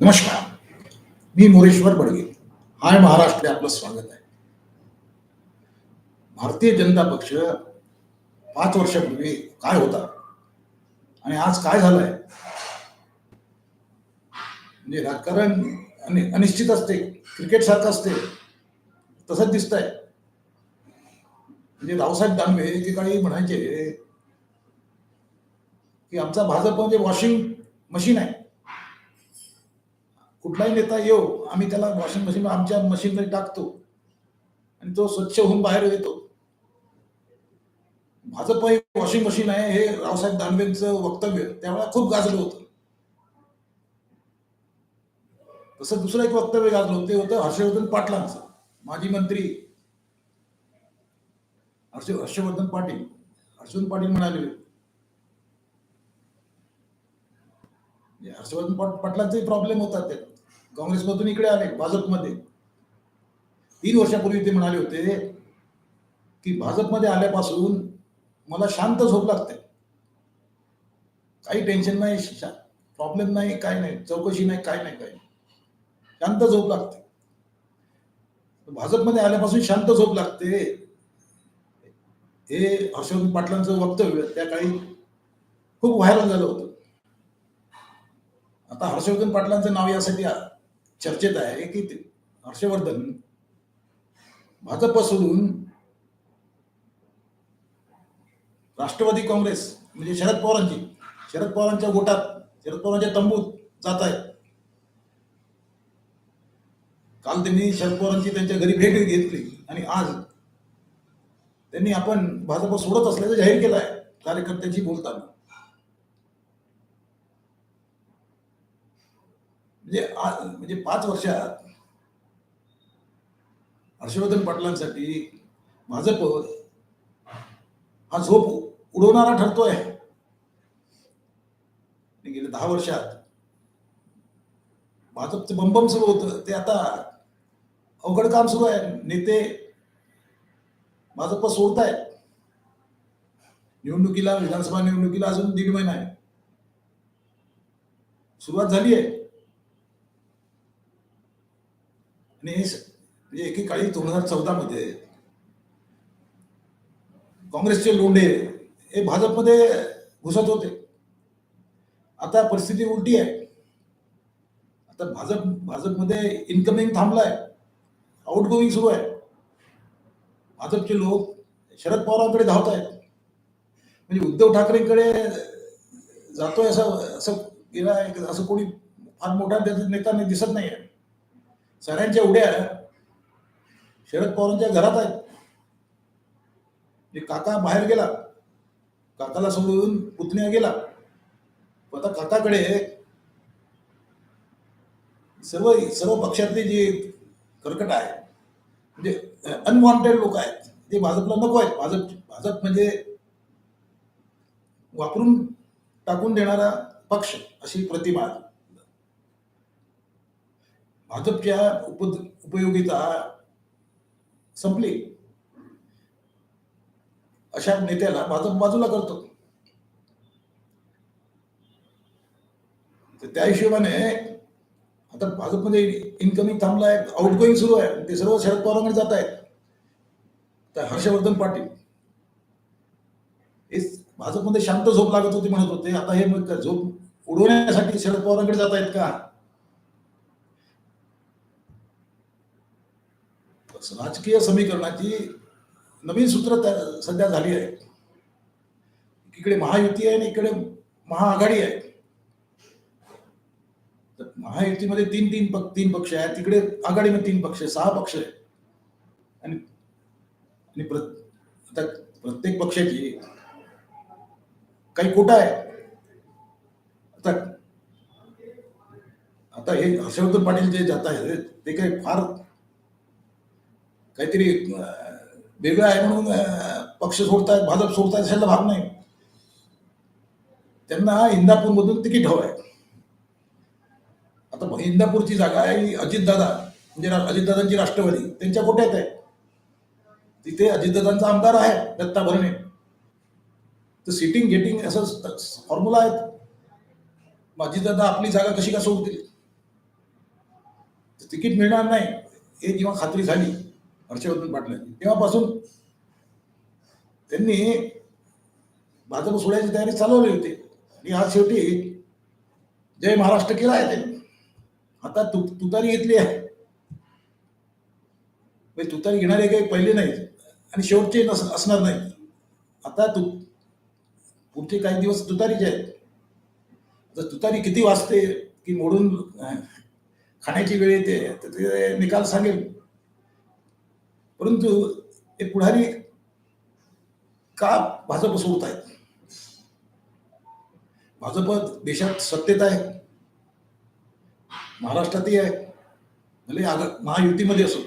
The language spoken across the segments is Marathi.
नमस्कार. मी मोरेश्वर बडगे. हाय महाराष्ट्र आपलं स्वागत आहे. भारतीय जनता पक्ष पाच वर्षापूर्वी काय होता? आणि आज काय झालंय? म्हणजे राजकारण अनि- अनिश्चित असते क्रिकेट सारखं असते तसंच दिसतंय. म्हणजे रावसाहेब दानवे एकेकाळी म्हणायचे की आमचा भाजप म्हणजे वॉशिंग मशीन आहे. कुठलाही नेता येऊ आम्ही त्याला वॉशिंग मशीन आमच्या मशीनमध्ये टाकतो. आणि तो स्वच्छ होऊन बाहेर येतो. भाजप हे वॉशिंग मशीन आहे हे रावसाहेब दानवेंचं वक्तव्य. त्यावेळेला खूप गाजलं होतं. तसं दुसरं एक वक्तव्य गाजलं होतं ते होतं हर्षवर्धन पाटलांचं. माजी मंत्री हर्ष हर्षवर्धन पाटील. हर्षवर्धन पाटील म्हणाले हर्षवर्धन पाटलांचाही पाटलांचे प्रॉब्लेम होतात त्यात. काँग्रेसमधून इकडे आले भाजपमध्ये. तीन वर्षापूर्वी ते म्हणाले होते की भाजपमध्ये आल्यापासून मला शांत झोप लागते. काही टेन्शन नाही प्रॉब्लेम नाही काय नाही चौकशी नाही काय नाही काय नाही. शांत झोप लागते. भाजपमध्ये आल्यापासून शांत झोप लागते. हे हर्षवर्धन पाटलांचं वक्तव्य त्या काळी खूप व्हायरल झालं होतं. आता हर्षवर्धन पाटलांचं नाव यासाठी चर्चेत आहे की हर्षवर्धन भाजप सोडून राष्ट्रवादी काँग्रेस म्हणजे शरद पवारांची शरद पवारांच्या गोटात शरद पवारांच्या तंबूत जात आहेत. काल त्यांनी शरद पवारांची त्यांच्या घरी भेट घेतली आणि आज त्यांनी आपण भाजप सोडत असल्याचं जाहीर केलं आहे कार्यकर्त्यांशी बोलताना. म्हणजे म्हणजे पाच वर्षात हर्षवर्धन पाटलांसाठी भाजप हा झोप उडवणारा ठरतोय. आणि गेल्या दहा वर्षात भाजपचं बंबम सुरू होतं. ते आता अवघड काम सुरू आहे. नेते भाजप सोडतायत. निवडणुकीला विधानसभा निवडणुकीला अजून दीड महिना आहे. सुरुवात झाली आहे. आणि हे एकेकाळी दोन हजार चौदा मध्ये काँग्रेसचे लोंढे हे भाजपमध्ये घुसत होते. आता परिस्थिती उलटी आहे. आता भाजप भाजपमध्ये इन्कमिंग थांबलाय. आउटगोईंग सुरू आहे. भाजपचे लोक शरद पवारांकडे धावत आहेत. म्हणजे उद्धव ठाकरेंकडे जातोय असं असं गेला असं कोणी फार मोठा त्याचा नेता नाही दिसत नाही आहे सगळ्यांच्या उड्या शरद पवारांच्या घरात आहेत काका बाहेर गेला काकाला सोडून पुतण्या गेला आता काकाकडे सर्व सर्व पक्षातले जे कर्कट आहे म्हणजे अनवॉन्टेड लोक आहेत ते भाजपला नको आहेत भाजप भाजप म्हणजे वापरून टाकून देणारा पक्ष अशी प्रतिमा आहे. भाजपच्या उप उपयोगिता संपली. अशा नेत्याला भाजप बाजूला करतो. तर त्या हिशोबाने आता भाजपमध्ये इन्कमिंग थांबलाय आउटगोईंग सुरू आहे. ते सर्व शरद पवारांकडे जात आहेत. तर हर्षवर्धन पाटील. हे भाजपमध्ये शांत झोप लागत होती म्हणत होते. आता हे झोप उडवण्यासाठी शरद पवारांकडे जात आहेत का? राजकीय समीकरणाची नवीन सूत्र सध्या झाली आहे. इकडे महायुती आहे आणि इकडे महाआघाडी आहे. तर महायुतीमध्ये तीन तीन पक्ष तीन पक्ष आहेत. तिकडे आघाडीमध्ये तीन पक्ष आहे सहा पक्ष आहे आणि प्र- आता प्रत्येक पक्षाची काही कोटा आहे आता आता हे हर्षवर्धन पाटील जे जात आहेत ते काही फार काहीतरी वेगळं आहे म्हणून पक्ष सोडतायत भाजप सोडतायत अशाला भाग नाही. त्यांना इंदापूरमधून तिकीट हवं आहे. आता इंदापूरची जागा आहे अजितदादा म्हणजे रा- अजितदादांची राष्ट्रवादी. त्यांच्या कोट्यात आहे. तिथे अजितदादांचा आमदार आहे दत्ता भरणे. तर सिटिंग गेटिंग असं फॉर्म्युला आहेत. मग अजितदादा आपली जागा कशी का सोडतील? तिकीट मिळणार नाही. हे जेव्हा खात्री झाली हर्षवर्धन पाटलांची तेव्हापासून त्यांनी भाजप सोडायची तयारी चालवली होती. आणि आज शेवटी जय महाराष्ट्र केला आहे त्यांनी. आता तु तुतारी घेतली आहे. म्हणजे तुतारी घेणारे काही पहिले नाही आणि शेवटचे नस असणार नाही आता तू पुढचे काही दिवस तुतारीचे आहेत. आता तुतारी किती वाजते की मोडून खाण्याची वेळ येते तर ते निकाल सांगेल. परंतु ते पुढारी का भाजप सोडत आहेत? भाजप देशात सत्तेत आहे. महाराष्ट्रातही आहे. भले आग महायुतीमध्ये असो.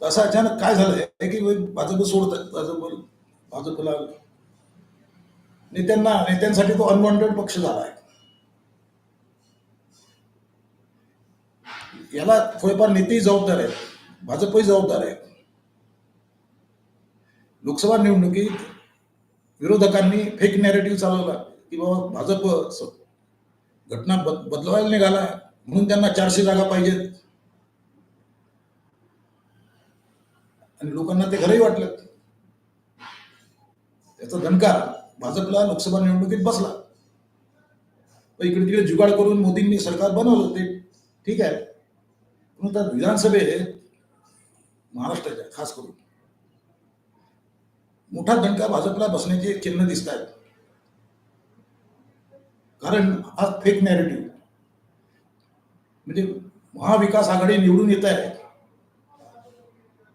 तर असं अचानक काय झालंय की भाजप सोडत आहेत. भाजप भाजपला नेत्यांना नेत्यांसाठी तो अनवॉन्टेड पक्ष झाला आहे. याला थोडेफार नेतेही जबाबदार आहेत. भाजपही जबाबदार आहे. लोकसभा निवडणुकीत विरोधकांनी फेक नॅरेटिव्ह चालवला की बाबा भाजप घटना बद- बदलवायला निघाला म्हणून त्यांना चारशे जागा पाहिजेत. आणि लोकांना ते खरंही वाटलं. त्याचा दणका भाजपला लोकसभा निवडणुकीत बसला. इकडे तिकडे जुगाड करून मोदींनी सरकार बनवलं ते ठीक आहे. पण विधानसभेत महाराष्ट्राच्या खास करून. मोठा दणका भाजपला बसण्याचे चिन्ह दिसत आहेत कारण हा फेक नॅरेटिव्ह म्हणजे महाविकास आघाडी निवडून येत आहे.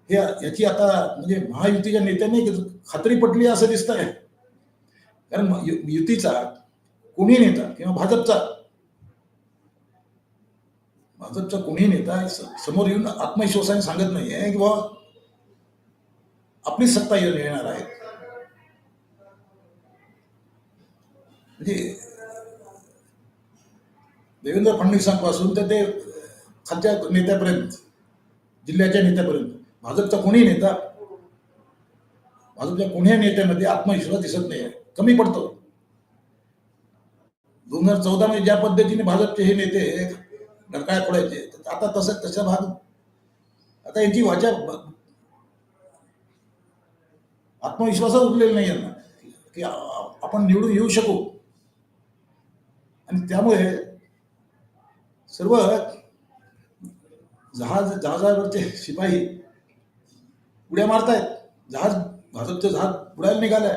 हे याची आता म्हणजे महायुतीच्या नेत्यांनी खात्री पटली असं दिसत आहे कारण यु- युतीचा कोणी नेता किंवा भाजपचा? भाजपचा कोणी नेता समोर येऊन आत्मविश्वासाने सांगत नाहीये की बाबा आपली सत्ता येऊन येणार आहे. म्हणजे देवेंद्र फडणवीसांपासून तर ते खालच्या नेत्यापर्यंत जिल्ह्याच्या नेत्यापर्यंत भाजपचा कोणीही नेता भाजपच्या कोणीही नेत्यामध्ये आत्मविश्वास दिसत नाही आहे. कमी पडतो. दोन हजार चौदा मध्ये ज्या पद्धतीने भाजपचे हे नेते डरकाळ्या पडायचे तर आता तसं तसा भाग आता यांची वाचा आत्मविश्वासच उरलेला नाही यांना की आपण निवडून येऊ शकू. आणि त्यामुळे सर्व जहाज जहाजावरचे शिपाई उड्या मारतायत. जहाज भाजपचं जहाज बुडायला निघालंय.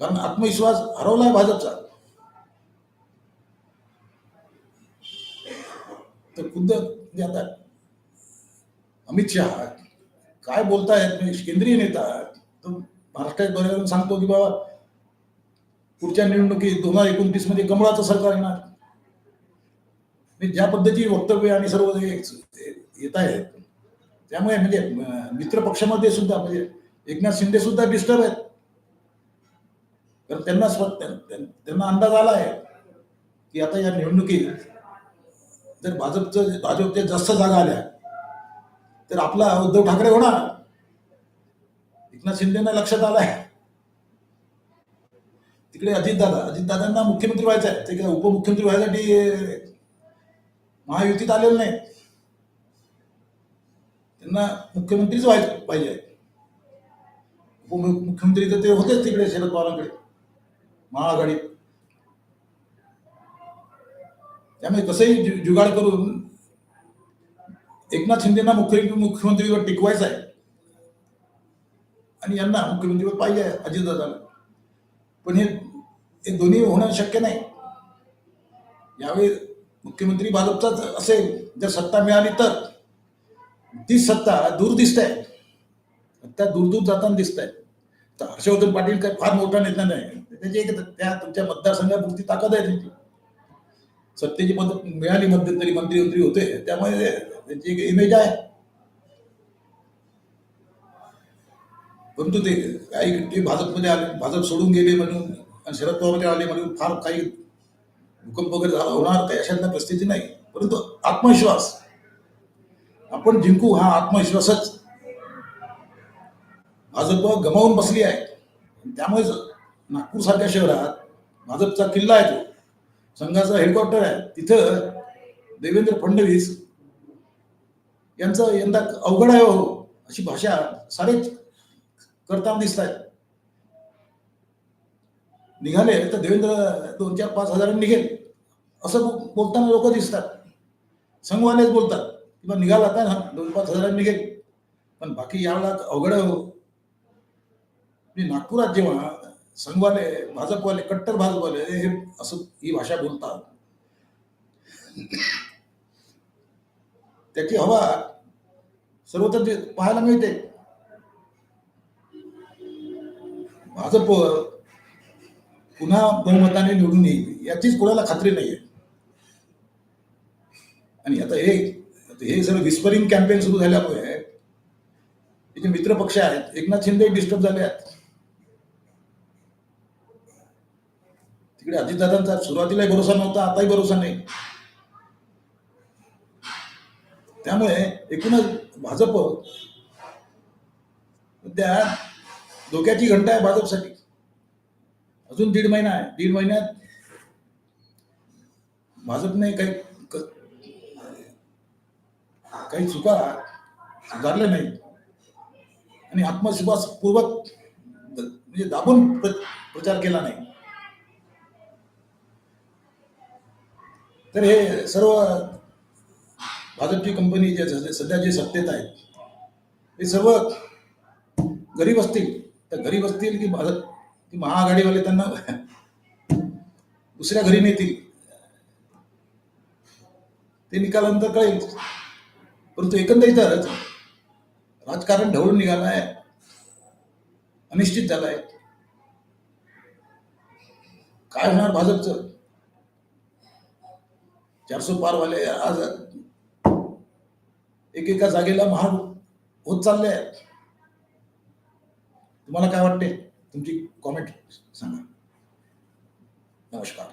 कारण आत्मविश्वास हरवलाय भाजपचा. तर खुद्द आता अमित शहा काय बोलतायत केंद्रीय नेता महाराष्ट्रात बऱ्याच सांगतो की बाबा पुढच्या निवडणुकीत दोन हजार एकोणतीसमध्ये कमळाचं सरकार येणार. मी ज्या पद्धतीची वक्तव्य आणि सर्व येत आहेत त्यामुळे म्हणजे मित्र पक्षामध्ये सुद्धा म्हणजे एकनाथ शिंदे सुद्धा डिस्टर्ब आहेत. कारण त्यांना त्यां- त्यां- त्यांना अंदाज आला आहे की आता या निवडणुकीत जर भाजपचं भाजपच्या जास्त जागा आल्या तर आपला उद्धव ठाकरे होणार. एकनाथ शिंदेना लक्षात आलाय. तिकडे अजितदादा अजितदादांना मुख्यमंत्री व्हायचं आहे ते उपमुख्यमंत्री व्हायसाठी महायुतीत आलेले नाही त्यांना मुख्यमंत्रीच व्हायचं पाहिजे. उपमुख्यमंत्री तर ते होतेच तिकडे शरद पवारांकडे. महाआघाडीत त्यामुळे कसंही जु- जुगाड करून एकनाथ शिंदेना मुख्य मुख्यमंत्रीवर टिकवायचं आहे आणि यांना मुख्यमंत्रीवर पाहिजे आहे अजितदादाला. पण हे दोन्ही होणं शक्य नाही. यावेळी मुख्यमंत्री भाजपचाच असेल जर सत्ता मिळाली तर. ती सत्ता दूर दिसत आहे सत्ता दूर दूर जाताना दिसत आहे तर हर्षवर्धन पाटील काय फार मोठा नेता नाही. त्याची एक त्या तुमच्या मतदारसंघापुरती ताकद आहे त्यांची. सत्तेची मदत मिळाली मध्यंतरी मंत्री मंत्री होते. त्यामुळे त्यांची एक इमेज आहे परंतु ते काही ते भाजपमध्ये आले भाजप सोडून गेले म्हणून आणि शरद पवारमध्ये आले म्हणून फार काही भूकंप वगैरे झाला होणार काही अशातला परिस्थिती नाही. परंतु आत्मविश्वास आपण जिंकू हा आत्मविश्वासच. भाजप गमावून बसली आहे. त्यामुळेच नागपूर सारख्या शहरात भाजपचा किल्ला आहे तो. संघाचा हेडक्वार्टर आहे. तिथं देवेंद्र फडणवीस यांचं यंदा अवघड आहे हो. अशी भाषा सारेच करताना दिसत आहेत निघाले तर देवेंद्र दोन चार पाच हजार निघेल. असं बोलताना लोक दिसतात. संघवानेच बोलतात. किंवा निघाला का ना दोन पाच हजार निघेल. पण बाकी यावेळेला अवघड आहे हो. मी नागपुरात जेव्हा संघवाले भाजपवाले कट्टर भाजपवाले हे असं ही भाषा बोलतात. त्याची हवा सर्वत्र ते पाहायला मिळते. भाजप पुन्हा बहुमताने निवडून येईल याचीच कोणाला खात्री नाहीये. आणि आता हे हे सगळं विस्परिंग कॅम्पेन सुरू झाल्यामुळे तिचे मित्र पक्ष आहेत. एकनाथ शिंदे डिस्टर्ब झाले आहेत. तिकडे अजितदादांचा सुरुवातीलाही भरोसा नव्हता आताही भरोसा नाही. त्यामुळे एकूणच भाजप त्या धोक्याची घंटा आहे भाजपसाठी. अजून दीड महिना आहे. दीड महिन्यात भाजपने काही काही चुका सुधारल्या नाही आणि आत्मविश्वासपूर्वक पूर्वक म्हणजे दाबून प्रचार केला नाही. तर हे सर्व भाजपची कंपनी जे सध्या- जे सत्तेत आहेत हे सर्व गरीब असतील. तर गरीब असतील की भाजप की महाआघाडीवाले त्यांना दुसऱ्या घरी नेतील. ते निकालानंतर कळेल. परंतु एकंदरीतच राजकारण ढवळून निघालं आहे. अनिश्चित झालंय काय होणार भाजपचं? चारशे पारवाले आज एकेका जागेला महाग होत चालले आहेत. तुम्हाला काय वाटते? तुमची कॉमेंट सांगा. नमस्कार.